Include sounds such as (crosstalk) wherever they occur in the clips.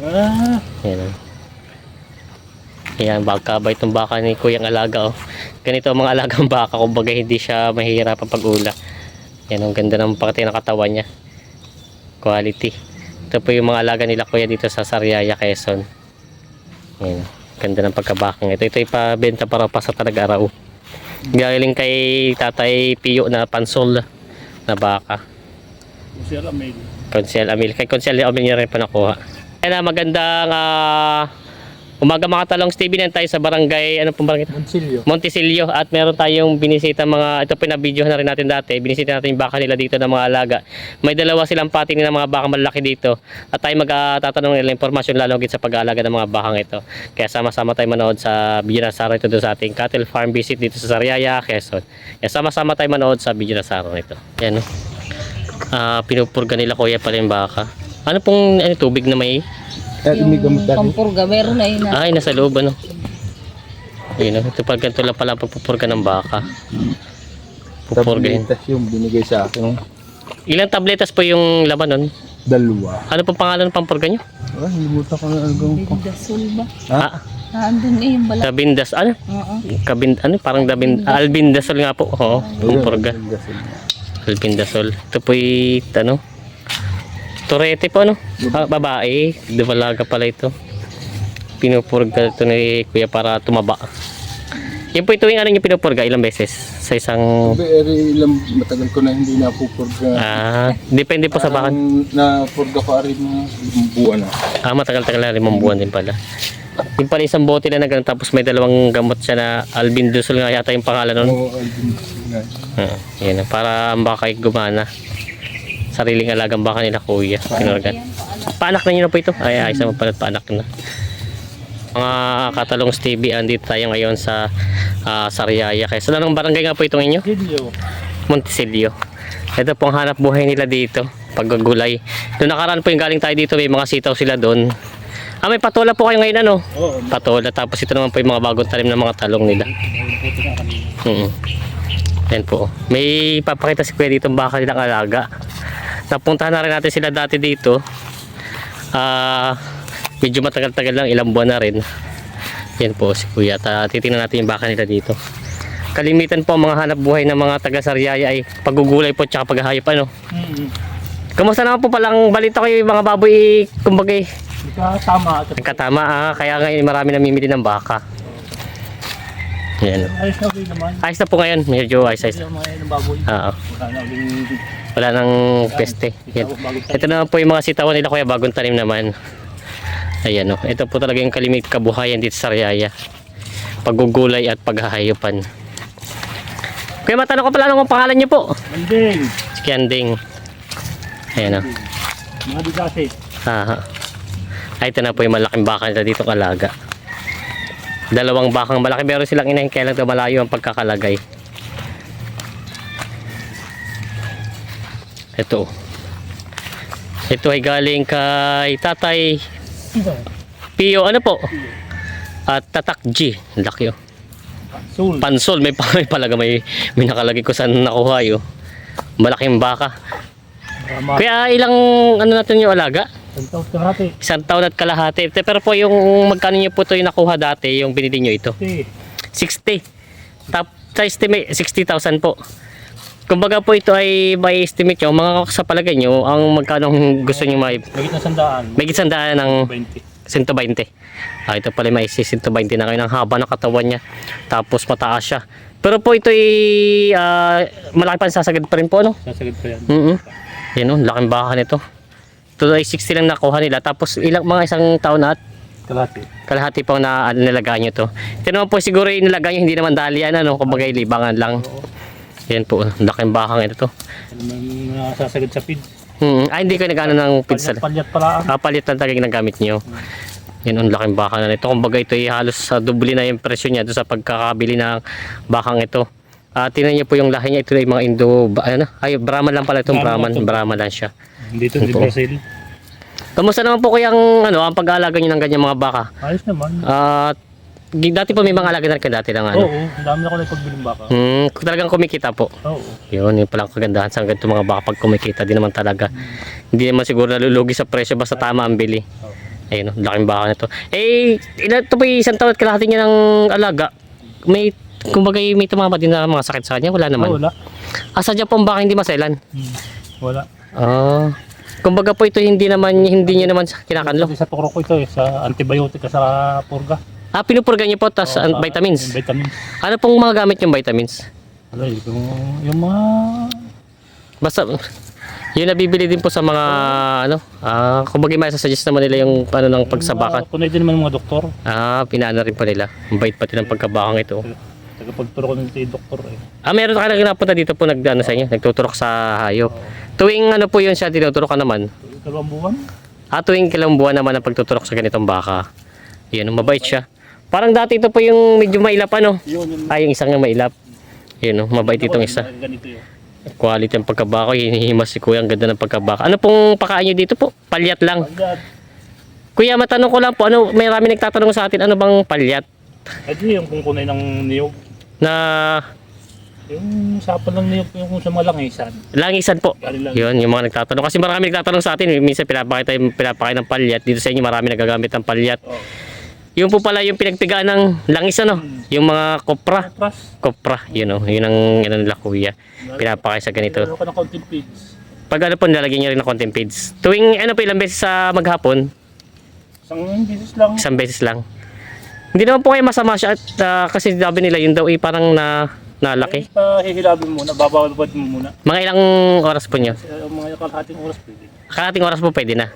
Ah, Yan. Yan, baka ba itong baka ni Kuyang Alaga oh. Ganito ang mga alagang baka, kumbaga hindi siya mahihirapan pag-ula. Yan, ang ganda ng pakati ng katawan niya. Quality. Ito po yung mga alaga nila kuya dito sa Sariaya, Quezon. Yan, ganda ng pagkabakang ito. Ito ipabenta para pa sa Talag-Araw. Galing kay Tatay Pio na pansol na baka. si Alamel. Consel Amil. Kay Consel Amil niya rin pa nakuha. Kaya na magandang ah, umaga mga talong Stevie na tayo sa barangay, ano pong barangay ito? Monsilio. Monticello at meron tayong binisita mga, ito pinabidyo na rin natin dati, binisita natin yung baka nila dito ng mga alaga. May dalawa silang pati ng mga baka malaki dito at tayo magtatanong nila impormasyon lalo sa pag-aalaga ng mga bakang ito. Kaya sama-sama tayo manood sa video na Saro ito sa ating cattle farm visit dito sa Sariaya, Quezon. Kaya sama-sama tayo manood sa video na Saro nito. Yan o. Ah, pinupurga nila kuya pala yung baka. Ano pong ano, tubig na may Yung pampurga, meron na yun. Ay, nasa loob ano. Yun, oh. ito pag ganito lang pala pagpupurga ng baka. Pupurgahin. Tabletas yung binigay sa akin. Ilang tabletas po yung laman nun? Dalawa. Ano pong pangalan ng pampurga nyo? Ah, hilimutan ko na ang. Bindasol ba? Ha? Ah, Ah, andun eh, yung bala. Dabindas, ano? Oo. Kabin, ano? Parang dabin, ah, albindasol nga po. Oo, pampurga. Albindasol. Ito po ano? Torete po, ano? Ah, babae. Dubalaga pala ito. Pinupurga ito ni Kuya para tumaba. Yan po ito yung ano yung pinupurga ilang beses sa isang Sabi, eri ilang matagal ko na hindi napupurga. Ah, depende po sa baka. Parang napurga ko rin mga limang buwan na. Ah, matagal-tagal na limang buwan din pala. Yung pala isang bote na nagang tapos may dalawang gamot siya na albindosol nga yata yung pangalan nun. Oo, Alvin. nga. Ah, yan, para baka gumana. Sariling alagang baka nila kuya. Kinorgan. Paanak na nyo na po ito. Ay, ay, isa mo pala paanak na. Mga katalong Stevie, andito tayo ngayon sa ah, Sariaya. Kaya sa anong barangay nga po itong inyo? Monticello. Ito pong hanap buhay nila dito. Paggagulay. Doon nakaraan po yung galing tayo dito. May mga sitaw sila doon. Ah, may patola po kayo ngayon ano? Oo. Patola. Tapos ito naman po yung mga bagong talim ng mga talong nila. Mm Yan po. May papakita si Kuya dito baka nilang alaga. Napuntahan na rin natin sila dati dito. Ah, medyo matagal-tagal lang. Ilang buwan na rin. Yan po si Kuya. At ah, titingnan natin yung baka nila dito. Kalimitan po ang mga hanap buhay ng mga taga Sariaya ay pagugulay po at paghahayop ano. Mm-hmm. Kamusta naman po palang balita kayo yung mga baboy kumbaga eh, tama. nagkatama ah, kaya ngayon marami namimili ng baka. Yan. Ayos na rin naman. Ayos na po ngayon, medyo ayos ayos. Oo. Wala nang peste. Yan. Ito naman po yung mga sitawan nila kuya bagong tanim naman. Ayan o. Ito po talaga yung kalimit kabuhayan dito sa Riyaya. Paggugulay at paghahayupan. Kuya matanong ko pala anong pangalan niyo po? Manding. Si Kianding. Ayan o. Mga digase. Aha. Ay, ito na po yung malaking baka nila dito kalaga. Dalawang bakang malaki pero silang inahin kailan ito malayo ang pagkakalagay. Ito. Ito ay galing kay Tatay Pio. Ano po? At Tatak G. Laki oh. Soul. Pansol. May, (laughs) may palaga. May, may nakalagay ko saan nakuha yun. Malaking baka. Kaya ilang ano natin yung alaga? Tantaw ka natin. Isang taon at kalahati. Pero po yung magkano nyo po ito yung nakuha dati, yung binili nyo ito? Kasi 60. Top sa estimate, 60,000 po. Kumbaga po ito ay may estimate nyo, mga sa palagay nyo, ang magkano gusto nyo may Magit na sandaan. may sandaan ng 20. 120. Ah, ito pala may 120 na kayo ng haba ng katawan niya. Tapos mataas siya. Pero po ito ay ah, malaki pa sasagad pa rin po, no? Sasagad pa yan. Mm Yan o, laking baka nito. Ito ay 60 lang nakuha nila. Tapos ilang mga isang taon na at Kalati. kalahati pang na ano, nilagay nyo to. Ito naman po siguro yung nilagay nyo, hindi naman dalian ano, kumbaga libangan lang. Yan po, laking bakang ito to. Ano man nasasagad sa feed. Hmm, ay hindi ko nagano ng pizza. Palyat pala. Ah, palit lang talaga yung nagamit nyo. Yan ang laking baka na nito. Kumbaga ito ay halos sa dubli na yung presyo niya doon sa pagkakabili ng bakang ito. Ah, tingnan niyo po yung lahi niya. Ito ay mga Indo, ano? Ay, Brahman lang pala itong Brahman ito. Brahman lang siya. Dito di Opo. Brazil. Kamusta naman po kayang ano, ang pag-aalaga niyo ng ganyan mga baka? Ayos naman. Ah, gi- dati po may mga alaga na rin kayo dati ng ano. Oo, ang dami na ko na pagbiling baka. Hmm, talagang kumikita po. Oo. Yun, yun palang kagandahan sa ganito mga baka pag kumikita din naman talaga. Hindi naman siguro nalulugi sa presyo basta tama ang bili. Oo. Ayun, oh, laking baka nito. Eh, ilan ito po isang taon at kalahati niya ng alaga. May, kumbaga may tumama din na mga sakit sa kanya. Wala Oh, naman. wala. Asa dyan po ang baka hindi maselan? Hmm. Wala. Ah. kumbaga po ito hindi naman, hindi niya naman kinakanlo. Kasi sa tukro ko ito eh, sa antibiotic sa purga. Ah, pinupurga niyo po, tas Oo, vitamins. yung Vitamins. Ano pong mga gamit yung vitamins? Eh, yung, yung mga... Basta, yun nabibili din po sa mga, ano, ah, kumbaga may suggest naman nila yung, ano, ng pagsabakan. Kunay din naman ng mga doktor. Ah, pinaano rin po nila. Ang bait pati ng pagkabakang ito. Tagapagturo ko ng si doktor eh. Ah, meron ka na napunta dito po nag, ano, sa inyo, nagtuturok sa hayop. Tuwing ano po yun siya, tinuturo ka naman. Dalawang buwan. Ah, tuwing kilang buwan naman ang pagtuturok sa ganitong baka. Yan, mabait siya. Parang dati ito po yung medyo mailap ano. Yun, yun. Ah, yung isang nga mailap. Yun, oh, mabait itong isa. Ganito yun. Quality ang pagkabaka, hinihimas si kuya, ang ganda ng pagkabaka. Ano pong pakain nyo dito po? Palyat lang. Agad. Kuya, matanong ko lang po, ano, may marami nagtatanong sa atin, ano bang palyat? Ito yung kung kunay ng niyog. Na Yung sapal ng niyog yung sa mga langisan. langisan po. Lang. Yun, yung mga nagtatanong. Kasi marami nagtatanong sa atin, minsan pinapakita yung pinapakain ng palyat. Dito sa inyo marami nagagamit ng palyat. Oh. Yung po pala yung pinagpigaan ng langis ano, yung mga kopra. Kopra, yun o, yun ang yun ang nila kuya. Pinapakain sa ganito. Ka ng konting pigs. Pag ano po, nilalagyan niya rin ng konting feeds. Tuwing ano po, ilang beses sa maghapon, Isang beses lang. isang beses lang. Hindi naman po kayo masama siya at ah, kasi sabi nila yun daw eh, parang na nalaki. Eh, pahihilabin muna, babawal-bawal mo muna. Mga ilang oras po nyo? Kasi uh, mga kalahating oras pwede. Kalating oras po pwede na.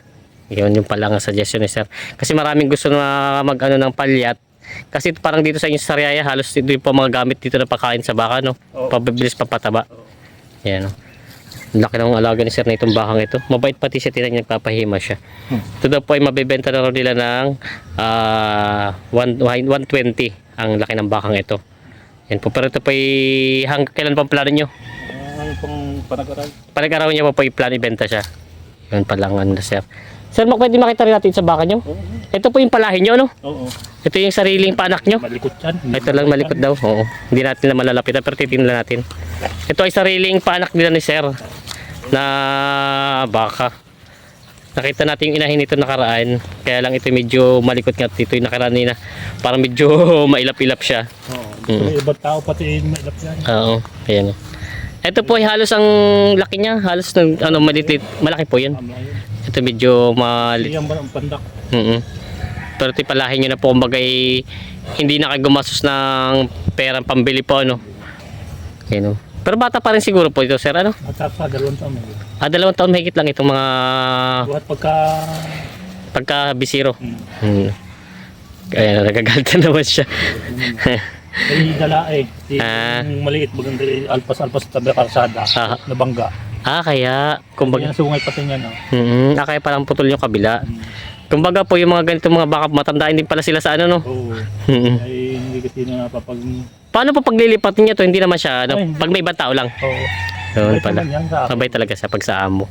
Yun yung pala ang suggestion ni sir. Kasi maraming gusto na mag ano ng palyat. Kasi parang dito sa inyo sa Sariaya, halos dito yung po mga gamit dito na pakain sa baka, no? Oo. Pabilis papataba. Oo. Yan, no? Laki ng alaga ni sir na itong bakang ito. Mabait pati siya, tinan niya, nagpapahima siya. Hmm. Ito daw po ay mabibenta na raw nila ng ah, one- 120 ang laki ng bakang ito. Yan po. Pero ito po ay hanggang kailan pa ang plano nyo? Uh, ano pong panag-aral? Panag-araw niya po po ay plano ibenta siya. Yun pa lang ano sir. Sir, pwede makita rin natin sa baka nyo? Oo. Ito po yung palahin nyo, no? Oo. Ito yung sariling panak nyo. Malikot yan. Ito lang malikot daw. Oo. Hindi natin na malalapitan pero titingnan natin. Ito ay sariling panak nila ni Sir na baka. Nakita natin yung inahin nito nakaraan. Kaya lang ito medyo malikot nga dito yung nakaraan nila. Parang medyo (laughs) mailap-ilap siya. Oo. Mm. Ibang tao pati mailap yan. Oo. Ayan. oh. Ito po ay halos ang laki niya. Halos ng ano, maliit Malaki po yun. Ito medyo mali Hindi yan ba ang pandak? Mm Pero ito palahin nyo na po kumbaga hindi na kayo gumastos ng perang pambili po ano. Yan o. Pero bata pa rin siguro po ito sir ano. At sa dalawang taon. eh. Ah, dalawang taon mahigit lang itong mga Buhat pagka... pagka bisiro. Hmm. Hmm. Kaya nagagalit na naman siya. (laughs) Ay, dala eh. Di, Ah. Yung maliit, baganda eh, alpas-alpas sa tabi karsada. Ah. Nabangga. ah, kaya kumbaga. Yan, sungay pati yan. Oh. mm, ah, kaya parang putol yung kabila. Hmm. Kumbaga po yung mga ganito mga baka matandaan din pala sila sa ano no. Oo. Mm. Ay, hindi kasi na napapag... Paano po paglilipat niya to? Hindi naman siya ano, Ay. pag may ibang tao lang. Oo. Yun Ay, pala. naman yan sa akin. Mabay talaga sa pagsaamo.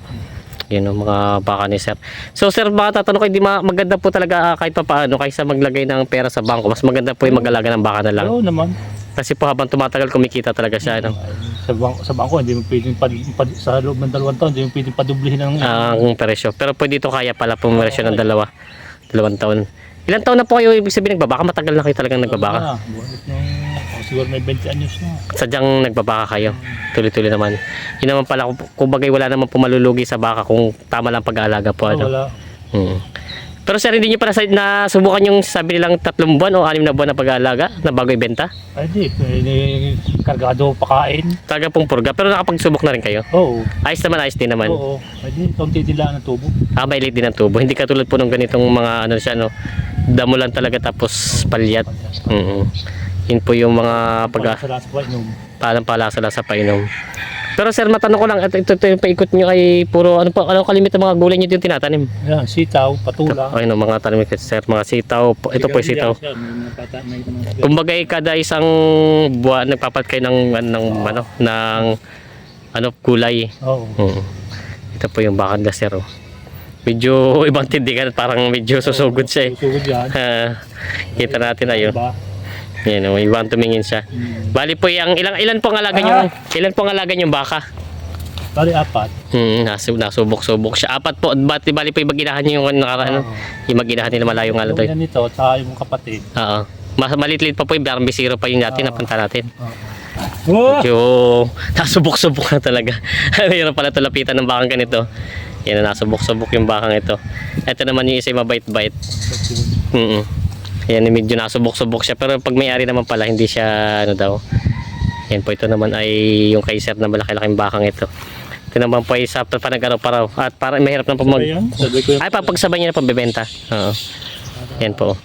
Yun ang mga baka ni sir. So sir, baka tatanong ko, hindi ma- maganda po talaga ah, kahit pa paano kaysa maglagay ng pera sa bangko. Mas maganda po yung mag-alaga ng baka na lang. Oo naman. Kasi po habang tumatagal, kumikita talaga siya. Ano? Sa, bang, sa bangko, hindi mo pwedeng pad, pad, sa loob ng dalawang taon, hindi mo pwedeng padublihin ng... Ang presyo. Pero pwede ito kaya pala pumeresyo ng dalawa. Dalawang taon. Ilan taon na po kayo ibig sabihin nagbabaka? Matagal na kayo talagang nagbabaka. Ah, buhat nung... oh, siguro may 20 anyos na. Sadyang nagbabaka kayo. Tuloy-tuloy naman. Yun naman pala, kung- kung bagay wala naman po malulugi sa baka kung tama lang pag-aalaga po. Ano? wala. Hmm. Pero sir, hindi nyo pa nasa- nasubukan yung sabi nilang tatlong buwan o anim na buwan na pag-aalaga na bago ibenta? Ay, di. Kargado pakain. Talaga pong purga. Pero nakapagsubok na rin kayo. Oo. Ayos naman, ayos din naman. Oo. Ay, di. Kaunti din lang ang tubo. Ah, mailit din ang tubo. Hindi katulad po ng ganitong mga ano siya, no? Damo lang talaga tapos palyat. Mm Yun po yung mga pag palang palasa lang sa painom. Pero sir, matanong ko lang, ito, ito, ito yung paikot nyo ay puro, ano pa, ano kalimit ng mga gulay nyo yung tinatanim? Yan, sitaw, patula. Ay, no, mga tanim ko, sir, mga sitaw, po- ito po yung sitaw. Kumbaga, kada isang buwan, nagpapat kayo ng, ng, ano, ng, ano, gulay. Oo. Oo. Ito po yung bakad na sir, oh. Medyo (laughs) ibang tindigan, parang medyo susugod siya eh. Susugod yan. Ah, kita natin ayun. Diba? Yan, oh, ibang tumingin siya. Hmm. Bali po yung ilang ilan po ang alaga niyo? Ilan po ang alaga niyong baka? Bali, apat. Hmm, nasub nasubok-subok siya. Apat po, ba't di bali po yung maginahan niyo yung nakaraan? Oo. Yung maginahan nila malayo nga lang Yung to. yan ito, tsaka yung kapatid. Oo. Mas maliit pa po yung Barang Bisiro pa yung dati Oo. napunta natin. Oh! Medyo (laughs) nasubok-subok na talaga. (laughs) Mayroon pala ito lapitan ng bakang ganito. Yan na nasubok-subok yung bakang ito. Ito naman yung isa yung mabait-bait. Mm Yan medyo nasubok-subok siya pero pag may-ari naman pala hindi siya ano daw. Yan po ito naman ay yung kaiser na malaki-laking bakang ito. Ito naman po ay sa panagano pa raw. At para mahirap na po mag... Ay, papagsabay niya na pambebenta. Oo. Yan po.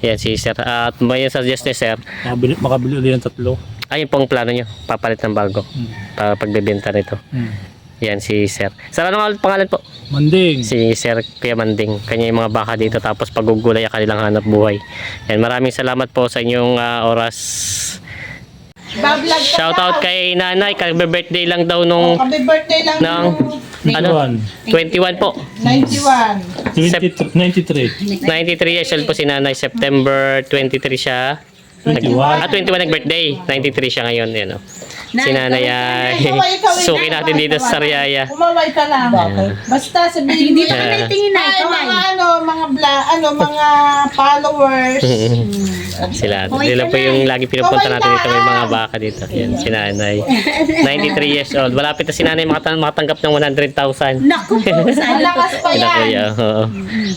Yan si sir. At may suggest ni sir. Makabili, makabili ulit ng tatlo. Ayun po ang plano nyo. Papalit ng bago. Hmm. Para pagbebenta nito. Hmm. Yan si sir. Sir, ano nga pangalan po? Manding. Si Sir Kuya Manding. Kanya yung mga baka dito tapos pagugulay ang kanilang hanap buhay. Yan, maraming salamat po sa inyong ah, oras. Shout out kay nanay. Kag-birthday lang daw nung Happy birthday lang ng Ano? 21 po. 91. 93. 93 years old po si nanay. September 23 siya. Nag- 21. Ah, 21 nag-birthday. 93 siya ngayon. Yan, oh. Si nanay ay ka, suki natin dito sa Sariaya. Umaway ka lang. Basta sabihin mo. Hindi na kami tingin na Ay, ikaw mga ano, mga bla, ano, mga followers. (laughs) Sila. Sila po yung lagi pinupunta natin dito. May mga baka dito. Yan, si nanay. (laughs) 93 years old. Malapit na si nanay makatan- makatanggap ng 100,000. Naku po. (laughs) Malakas pa yan.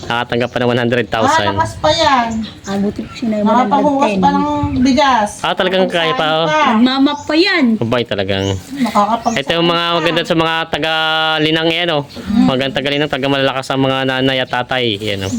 Nakatanggap pa ng 100,000. Malakas pa yan. Abuti po siya na yung Nakapahuwas pa ng bigas. Ah, talagang kaya pa. Oh. Nagmamak pa yan. Mabay talagang. Makakapag Ito yung mga maganda sa mga taga-linang yan, oh. Maganda taga-linang, taga-malalakas ang mga nanay at tatay. Yan, oh.